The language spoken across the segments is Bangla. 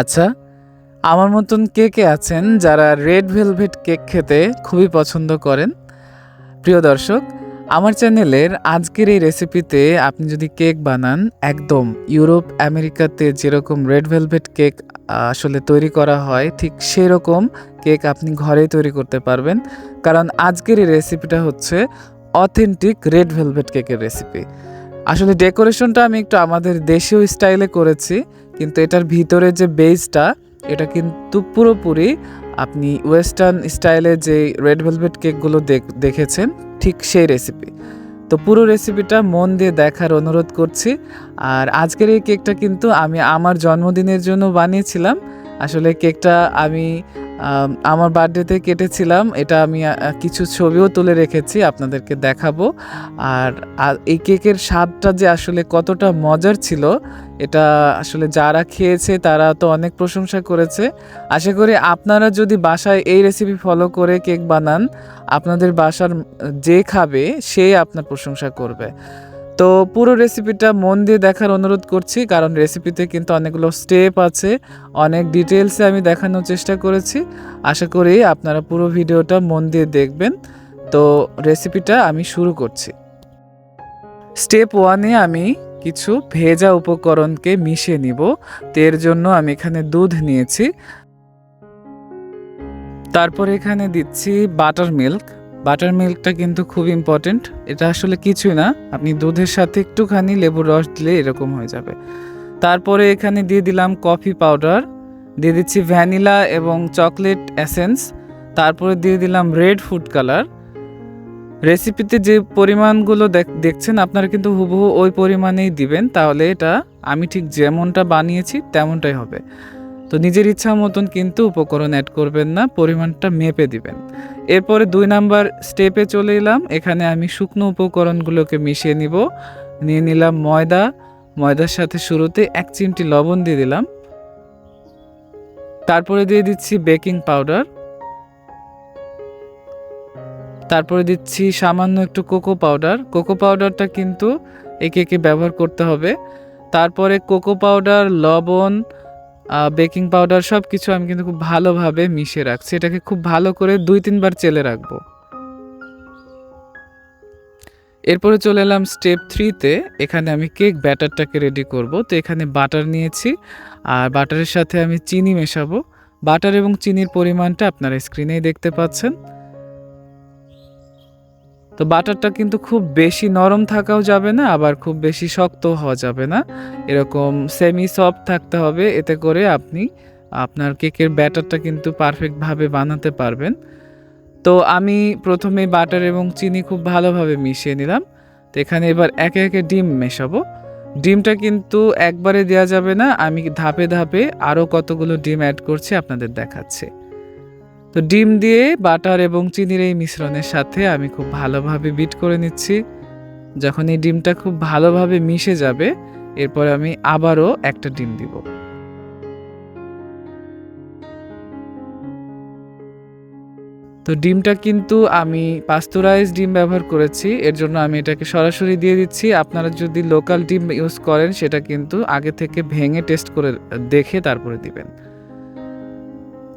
আচ্ছা আমার মতন কে কে আছেন যারা রেড ভেলভেট কেক খেতে খুবই পছন্দ করেন? প্রিয় দর্শক, আমার চ্যানেলের আজকের এই রেসিপিতে আপনি যদি কেক বানান, একদম ইউরোপ, আমেরিকাতে যেরকম রেড ভেলভেট কেক আসলে তৈরি করা হয়, ঠিক সেরকম কেক আপনি ঘরেই তৈরি করতে পারবেন। কারণ আজকের এই রেসিপিটা হচ্ছে অথেন্টিক রেড ভেলভেট কেকের রেসিপি। আসলে ডেকোরেশনটা আমি একটু আমাদের দেশীয় স্টাইলে করেছি কিন্তু এটার ভিতরে যে বেসটা এটা কিন্তু পুরোপুরি আপনি ওয়েস্টার্ন স্টাইলে যে রেড ভেলভেট কেকগুলো দেখ- দেখেছেন ঠিক সেই রেসিপি তো পুরো রেসিপিটা মন দিয়ে দেখার অনুরোধ করছি। আর আজকের এই কেকটা কিন্তু আমি আমার জন্মদিনের জন্য বানিয়েছিলাম। আসলে কেকটা আম, আমার বার্থডেতে কেটেছিলাম। এটা আমি কিছু ছবিও তুলে রেখেছি, আপনাদেরকে দেখাবো। আর এই কেকের স্বাদটা যে আসলে কতটা মজার ছিল, এটা আসলে যারা খেয়েছে তারা তো অনেক প্রশংসা করেছে। আশা করি আপনারা যদি বাসায় এই রেসিপি ফলো করে কেক বানান, আপনাদের বাসার যে খাবে সে আপনার প্রশংসা করবে। তো পুরো রেসিপিটা মন দিয়ে দেখার অনুরোধ করছি, কারণ রেসিপিতে কিন্তু অনেকগুলো স্টেপ আছে, অনেক ডিটেলসে আমি দেখানোর চেষ্টা করেছি। আশা করি আপনারা পুরো ভিডিওটা মন দিয়ে দেখবেন। তো রেসিপিটা আমি শুরু করছি। স্টেপ ওয়ানে আমি কিছু ভেজা উপকরণকে মিশিয়ে নিব। তো এর জন্য আমি এখানে দুধ নিয়েছি। তারপর এখানে দিচ্ছি বাটার মিল্ক বাটার মিল্কটা কিন্তু খুব ইম্পর্টেন্ট এটা আসলে কিছুই না, আপনি দুধের সাথে একটুখানি লেবুর রস দিলে এরকম হয়ে যাবে। তারপরে এখানে দিয়ে দিলাম কফি পাউডার দিয়ে দিচ্ছি ভ্যানিলা এবং চকলেট এসেন্স তারপরে দিয়ে দিলাম রেড ফুড কালার রেসিপিতে যে পরিমাণগুলো দেখ- দেখছেন, আপনারা কিন্তু হুবহু ওই পরিমাণেই দিবেন, তাহলে এটা আমি ঠিক যেমনটা বানিয়েছি তেমনটাই হবে। তো নিজের ইচ্ছা মতন কিন্তু উপকরণ অ্যাড করবেন না, পরিমাণটা মেপে দিবেন। এরপরে দুই নাম্বার স্টেপে চলে এলাম। এখানে আমি শুকনো উপকরণগুলোকে মিশিয়ে নিব। নিয়ে নিলাম ময়দা। ময়দার সাথে শুরুতে এক চিমটি লবণ দিয়ে দিলাম। তারপরে দিয়ে দিচ্ছি বেকিং পাউডার তারপরে দিচ্ছি সামান্য একটু কোকো পাউডার কোকো পাউডারটা কিন্তু একে একে ব্যবহার করতে হবে। তারপরে কোকো পাউডার লবণ বেকিং পাউডার সব কিছু আমি কিন্তু খুব ভালোভাবে মিশে রাখছি। এটাকে খুব ভালো করে দুই, তিনবার চেলে রাখব। এরপরে চলে এলাম স্টেপ থ্রিতে এখানে আমি কেক ব্যাটারটাকে রেডি করব। তো এখানে বাটার নিয়েছি আর বাটারের সাথে আমি চিনি মেশাবো। বাটার এবং চিনির পরিমাণটা আপনারা স্ক্রিনেই দেখতে পাচ্ছেন। তো বাটারটা কিন্তু খুব বেশি নরম থাকাও যাবে না, আবার খুব বেশি শক্ত হওয়া যাবে না। এরকম সেমি সফট থাকতে হবে, এতে করে আপনি আপনার কেকের ব্যাটারটা কিন্তু পারফেক্টভাবে বানাতে পারবেন। তো আমি প্রথমে বাটার এবং চিনি খুব ভালোভাবে মিশিয়ে নিলাম। তো এখানে এবার একে একে ডিম মেশাবো। ডিমটা কিন্তু একবারে দেওয়া যাবে না, আমি ধাপে ধাপে আরও কতগুলো ডিম অ্যাড করছি আপনাদের দেখাচ্ছি। তো ডিম দিয়ে বাটার এবং চিনির এই মিশ্রণের সাথে আমি খুব ভালোভাবে বিট করে নিচ্ছি। যখন এই ডিমটা খুব ভালোভাবে মিশে যাবে, এরপর আমি আবারও একটা ডিম দিব। তো ডিমটা কিন্তু আমি পাস্তুরাইজ ডিম ব্যবহার করেছি, এর জন্য আমি এটাকে সরাসরি দিয়ে দিচ্ছি। আপনারা যদি লোকাল ডিম ইউজ করেন, সেটা কিন্তু আগে থেকে ভেঙে টেস্ট করে দেখে তারপরে দিবেন।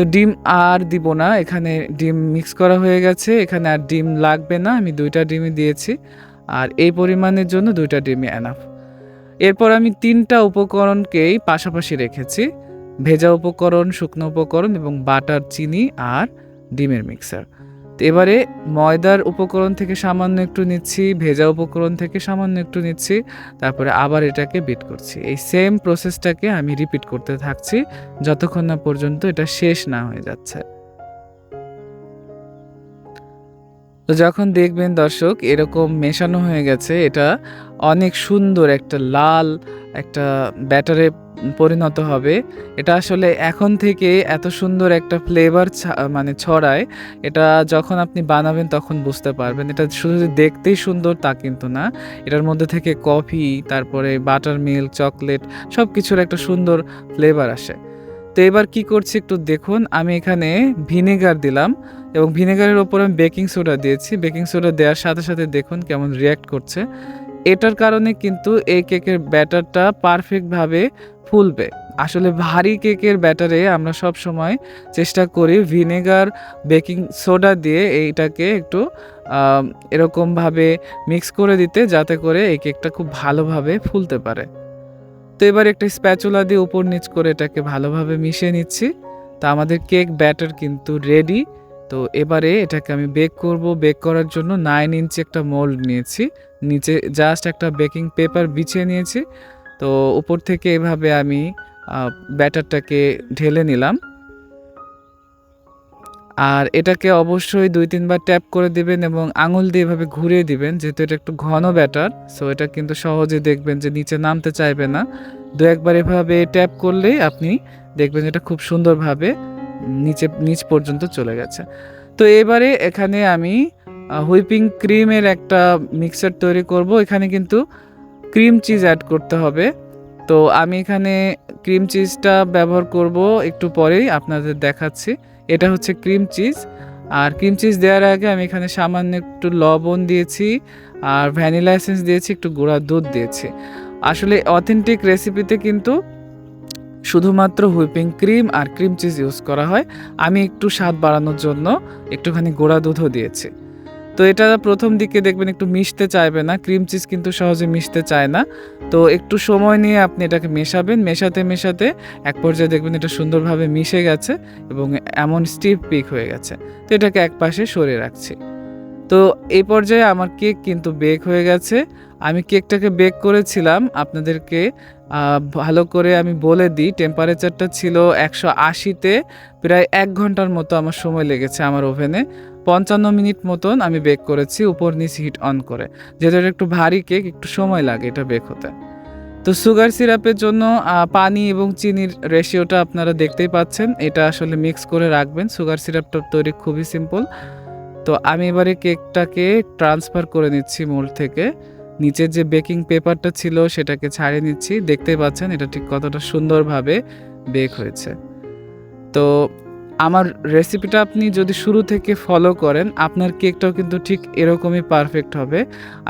তো ডিম আর দিব না, এখানে ডিম মিক্স করা হয়ে গেছে, এখানে আর ডিম লাগবে না, আমি দুইটা ডিমই দিয়েছি, আর এই পরিমাণের জন্য দুইটা ডিমই এনাফ এরপর আমি তিনটা উপকরণকেই পাশাপাশি রেখেছি, ভেজা উপকরণ, শুকনো উপকরণ এবং বাটার, চিনি আর ডিমের মিক্সার তো এবারে ময়দার উপকরণ থেকে সামান্য একটু নিচ্ছি, ভেজা উপকরণ থেকে সামান্য একটু নিচ্ছি, তারপরে আবার এটাকে বিট করছি। এই সেম প্রসেসটাকে আমি রিপিট করতে থাকছি, যতক্ষণ না পর্যন্ত এটা শেষ না হয়ে যাচ্ছে। তো যখন দেখবেন দর্শক, এরকম মেশানো হয়ে গেছে, এটা অনেক সুন্দর একটা লাল একটা ব্যাটারে পরিণত হবে। এটা আসলে এখন থেকে এত সুন্দর একটা ফ্লেভার মানে ছড়ায়, এটা যখন আপনি বানাবেন তখন বুঝতে পারবেন। এটা শুধু দেখতেই সুন্দর তা কিন্তু না। এটার মধ্যে থেকে কফি, তারপরে বাটার মিল্ক চকলেট সব কিছুর একটা সুন্দর ফ্লেভার আসে। তো এবার কি করছি একটু দেখুন, আমি এখানে ভিনেগার দিলাম এবং ভিনেগারের ওপর আমি বেকিং সোডা দিয়েছি। বেকিং সোডা দেওয়ার সাথে সাথে দেখুন কেমন রিয়াক্ট করছে। এটার কারণে কিন্তু এই কেকের ব্যাটারটা পারফেক্টভাবে ফুলবে। আসলে ভারী কেকের ব্যাটারে আমরা সব সময় চেষ্টা করি ভিনেগার, বেকিং সোডা দিয়ে এইটাকে একটু এরকমভাবে মিক্স করে দিতে যাতে করে এই কেকটা খুব ভালোভাবে ফুলতে পারে। তো এবার একটা স্প্যাচুলা দিয়ে উপর নিচ করে এটাকে ভালোভাবে মিশিয়ে নিচ্ছি। তা আমাদের কেক ব্যাটার কিন্তু রেডি। তো এবারে এটাকে আমি বেক করব। বেক করার জন্য নাইন ইঞ্চি একটা মোল্ড নিয়েছি। নিচে জাস্ট একটা বেকিং পেপার বিছিয়ে নিয়েছি। তো উপর থেকে এভাবে আমি ব্যাটারটাকে ঢেলে নিলাম। আর এটাকে অবশ্যই দুই তিনবার ট্যাপ করে দিবেন এবং আঙুল দিয়ে এভাবে ঘুরিয়ে দিবেন, যেহেতু এটা একটু ঘন ব্যাটার সো এটা কিন্তু সহজে দেখবেন যে নিচে নামতে চাইবে না। দু একবার এভাবে ট্যাপ করলেই আপনি দেখবেন এটা খুব সুন্দরভাবে নিচে, নিচ পর্যন্ত চলে গেছে। তো এবারে এখানে আমি হুইপিং ক্রিমের একটা মিক্সার তৈরি করব। এখানে কিন্তু ক্রিম চিজ অ্যাড করতে হবে। তো আমি এখানে ক্রিম চিজটা ব্যবহার করব একটু পরেই, আপনাদের দেখাচ্ছি। এটা হচ্ছে ক্রিম চিজ। আর ক্রিম চিজ দেওয়ার আগে আমি এখানে সামান্য একটু লবণ দিয়েছি, আর ভ্যানিলা এসেন্স দিয়েছি, একটু গুঁড়া দুধ দিয়েছি। আসলে অথেন্টিক রেসিপিতে কিন্তু শুধুমাত্র হুইপিং ক্রিম আর ক্রিম চিজ ইউজ করা হয়। আমি একটু স্বাদ বাড়ানোর জন্য একটুখানি গোড়া দুধও দিয়েছি। তো এটা প্রথম দিকে দেখবেন একটু মিশতে চাইবে না, ক্রিম চিজ কিন্তু সহজে মিশতে চায় না। তো একটু সময় নিয়ে আপনি এটাকে মেশাবেন, মেশাতে মেশাতে এক পর্যায়ে দেখবেন এটা সুন্দরভাবে মিশে গেছে এবং এমন স্টিভ পিক হয়ে গেছে। তো এটাকে এক পাশে সরিয়ে রাখছি। তো এই পর্যায়ে আমার কেক কিন্তু বেক হয়ে গেছে। আমি কেকটাকে বেক করেছিলাম, আপনাদেরকে ভালো করে আমি বলে দিই টেম্পারেচারটা ছিল একশো আশিতে, প্রায় এক ঘণ্টার মতো আমার সময় লেগেছে আমার ওভেনে পঞ্চান্ন মিনিট মতন আমি বেক করেছি, উপর নিচ হিট অন করে। যেহেতু এটা একটু ভারী কেক একটু সময় লাগে এটা বেক হতে। তো সুগার সিরাপের জন্য পানি এবং চিনির রেশিওটা আপনারা দেখতেই পাচ্ছেন। এটা আসলে মিক্স করে রাখবেন। সুগার সিরাপটা তৈরি খুবই সিম্পল তো আমি এবারে কেকটাকে ট্রান্সফার করে নিচ্ছি মোল্ড থেকে। নিচের যে বেকিং পেপারটা ছিল সেটাকে ছাড়িয়ে নিচ্ছি। দেখতেই পাচ্ছেন, এটা ঠিক কতটা সুন্দরভাবে বেক হয়েছে। তো আমার রেসিপিটা আপনি যদি শুরু থেকে ফলো করেন, আপনার কেকটাও কিন্তু ঠিক এরকমই পারফেক্ট হবে।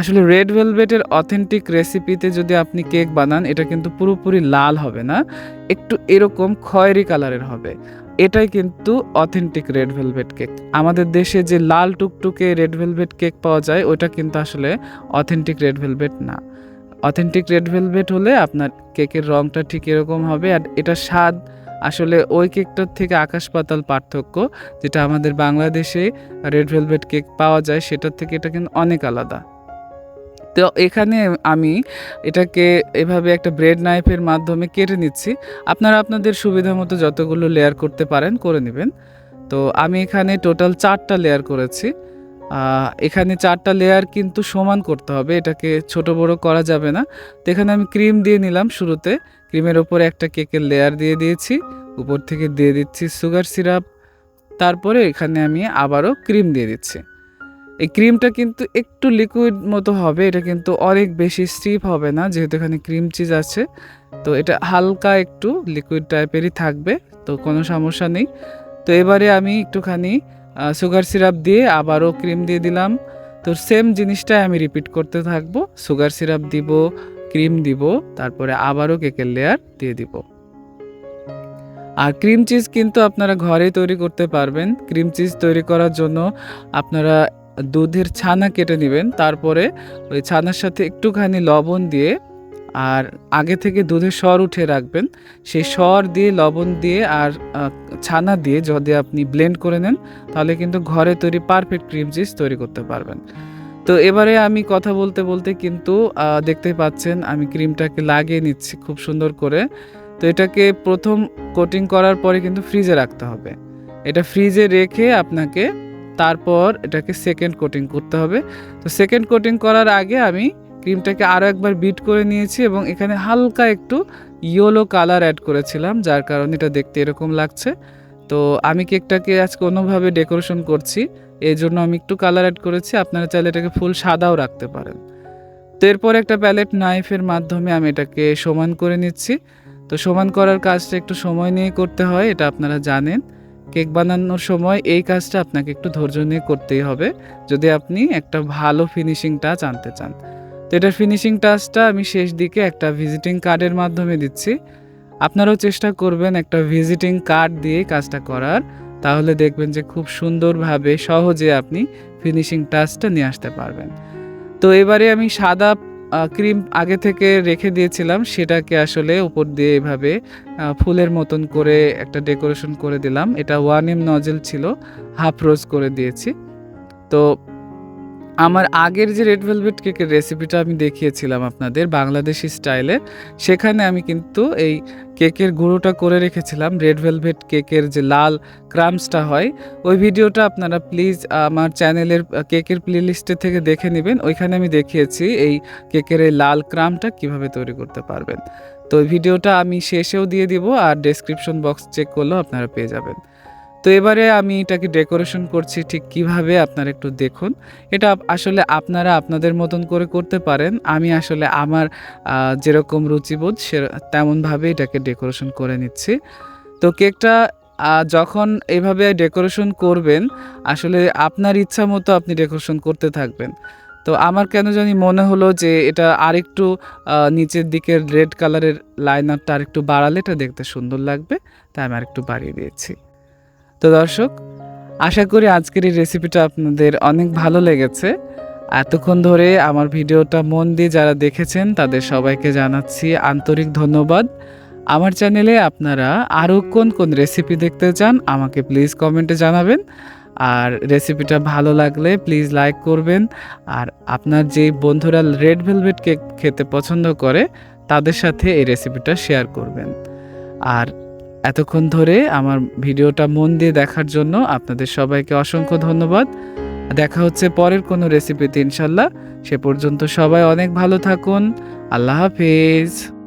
আসলে রেড ভেলভেটের অথেন্টিক রেসিপিতে যদি আপনি কেক বানান, এটা কিন্তু পুরোপুরি লাল হবে না, একটু এরকম খয়েরি কালারের হবে। এটাই কিন্তু অথেন্টিক রেড ভেলভেট কেক আমাদের দেশে যে লাল টুকটুকে রেড ভেলভেট কেক পাওয়া যায়, ওটা কিন্তু আসলে অথেন্টিক রেড ভেলভেট না। অথেন্টিক রেড ভেলভেট হলে আপনার কেকের রংটা ঠিক এরকম হবে আর এটা স্বাদ আসলে ওই কেকটার থেকে আকাশ পাতাল পার্থক্য, যেটা আমাদের বাংলাদেশে রেড ভেলভেট কেক পাওয়া যায়, সেটার থেকে এটা কিন্তু অনেক আলাদা। তো এখানে আমি এটাকে এভাবে একটা ব্রেড নাইফের মাধ্যমে কেটে নিচ্ছি। আপনারা আপনাদের সুবিধা মতো যতগুলো লেয়ার করতে পারেন করে নেবেন। তো আমি এখানে টোটাল চারটা লেয়ার করেছি। এখানে চারটা লেয়ার কিন্তু সমান করতে হবে, এটাকে ছোট বড় করা যাবে না। তো এখানে আমি ক্রিম দিয়ে নিলাম শুরুতে। ক্রিমের ওপরে একটা কেকের লেয়ার দিয়ে দিয়েছি, উপর থেকে দিয়ে দিচ্ছি সুগার সিরাপ তারপরে এখানে আমি আবারও ক্রিম দিয়ে দিচ্ছি। এই ক্রিমটা কিন্তু একটু লিকুইড মতো হবে, এটা কিন্তু অনেক বেশি স্টিপ হবে না, যেহেতু এখানে ক্রিম চিজ আছে। তো এটা হালকা একটু লিকুইড টাইপেরই থাকবে, তো কোনো সমস্যা নেই। তো এবারে আমি একটুখানি সুগার সিরাপ দিয়ে আবারও ক্রিম দিয়ে দিলাম। তো সেম জিনিসটাই আমি রিপিট করতে থাকব। সুগার সিরাপ দিব ক্রিম দিব, তারপরে আবারও কেকের লেয়ার দিয়ে দিব। আর ক্রিম চিজ কিন্তু আপনারা ঘরেই তৈরি করতে পারবেন। ক্রিম চিজ তৈরি করার জন্য আপনারা দুধের ছানা কেটে নেবেন, তারপরে ওই ছানার সাথে একটুখানি লবণ দিয়ে আর আগে থেকে দুধের স্বর উঠে রাখবেন। সেই স্বর দিয়ে, লবণ দিয়ে আর ছানা দিয়ে যদি আপনি ব্লেন্ড করে নেন, তাহলে কিন্তু ঘরে তৈরি পারফেক্ট ক্রিম চিজ তৈরি করতে পারবেন। তো এবারে আমি কথা বলতে বলতে কিন্তু দেখতে পাচ্ছেন আমি ক্রিমটাকে লাগিয়ে নিচ্ছি খুব সুন্দর করে। তো এটাকে প্রথম কোটিং করার পরে কিন্তু ফ্রিজে রাখতে হবে। এটা ফ্রিজে রেখে আপনাকে তারপর এটাকে সেকেন্ড কোটিং করতে হবে। তো সেকেন্ড কোটিং করার আগে আমি ক্রিমটাকে আরও একবার বিট করে নিয়েছি এবং এখানে হালকা একটু ইয়েলো কালার অ্যাড করেছিলাম, যার কারণে এটা দেখতে এরকম লাগছে। তো আমি কেকটাকে আজকে অন্যভাবে ডেকোরেশন করছি এই জন্য আমি একটু কালার অ্যাড করেছি, আপনারা চাইলে এটাকে ফুল সাদাও রাখতে পারেন। তো এরপর একটা প্যালেট নাইফের মাধ্যমে আমি এটাকে সমান করে নিচ্ছি। তো সমান করার কাজটা একটু সময় নিয়ে করতে হয়, এটা আপনারা জানেন। কেক বানানোর সময় এই কাজটা আপনাকে একটু ধৈর্য নিয়ে করতেই হবে, যদি আপনি একটা ভালো ফিনিশিং টাচ আনতে চান। তো এটার ফিনিশিং টাচটা আমি শেষ দিকে একটা ভিজিটিং কার্ডের মাধ্যমে দিচ্ছি। আপনারাও চেষ্টা করবেন একটা ভিজিটিং কার্ড দিয়ে কাজটা করার, তাহলে দেখবেন যে খুব সুন্দরভাবে সহজে আপনি ফিনিশিং টাচটা নিয়ে আসতে পারবেন। তো এবারে আমি সাদা ক্রিম আগে থেকে রেখে দিয়েছিলাম, সেটাকে আসলে উপর দিয়ে এভাবে ফুলের মতন করে একটা ডেকোরেশন করে দিলাম। এটা ওয়ান এম নজেল ছিল, হাফ রোজ করে দিয়েছি। তো আমার আগের যে রেড ভেলভেট কেকের রেসিপিটা আমি দেখিয়েছিলাম আপনাদের বাংলাদেশি স্টাইলে সেখানে আমি কিন্তু এই কেকের গুঁড়োটা করে রেখেছিলাম রেড ভেলভেট কেকের যে লাল ক্রামসটা হয়, ওই ভিডিওটা আপনারা প্লিজ আমার চ্যানেলের কেকের প্লেলিস্টে থেকে দেখে নেবেন, ওইখানে আমি দেখিয়েছি এই কেকের এই লাল ক্রামটা কীভাবে তৈরি করতে পারবেন। তো ভিডিওটা আমি শেষেও দিয়ে দিব আর ডেসক্রিপশন বক্স চেক করলেও আপনারা পেয়ে যাবেন। তো এবারে আমি এটাকে ডেকোরেশন করছি ঠিক কীভাবে আপনারা একটু দেখুন। এটা আসলে আপনারা আপনাদের মতন করে করতে পারেন। আমি আসলে আমার যেরকম রুচিবোধ সে তেমনভাবে এটাকে ডেকোরেশন করে নিচ্ছি। তো কেকটা যখন এভাবে ডেকোরেশন করবেন, আসলে আপনার ইচ্ছা মতো আপনি ডেকোরেশন করতে থাকবেন। তো আমার কেন জানি মনে হলো যে এটা আরেকটু নিচের দিকের রেড কালারের লাইন আপটা আরেকটু বাড়ালে এটা দেখতে সুন্দর লাগবে। তাই আমি আরেকটু বাড়িয়ে দিয়েছি। তো দর্শক, আশা করি আজকের এই রেসিপিটা আপনাদের অনেক ভালো লেগেছে। এতক্ষণ ধরে আমার ভিডিওটা মন দিয়ে যারা দেখেছেন, তাদের সবাইকে জানাচ্ছি আন্তরিক ধন্যবাদ। আমার চ্যানেলে আপনারা আরও কোন কোন রেসিপি দেখতে চান, আমাকে প্লিজ কমেন্টে জানাবেন। আর রেসিপিটা ভালো লাগলে প্লিজ লাইক করবেন। আর আপনার যে বন্ধুরা রেড ভেলভেট কেক খেতে পছন্দ করে, তাদের সাথে এই রেসিপিটা শেয়ার করবেন। আর এতক্ষণ ধরে আমার ভিডিওটা মন দিয়ে দেখার জন্য আপনাদের সবাইকে অসংখ্য ধন্যবাদ। দেখা হচ্ছে পরের কোনো রেসিপিতে ইনশাল্লাহ। সে পর্যন্ত সবাই অনেক ভালো থাকুন। আল্লাহ হাফিজ।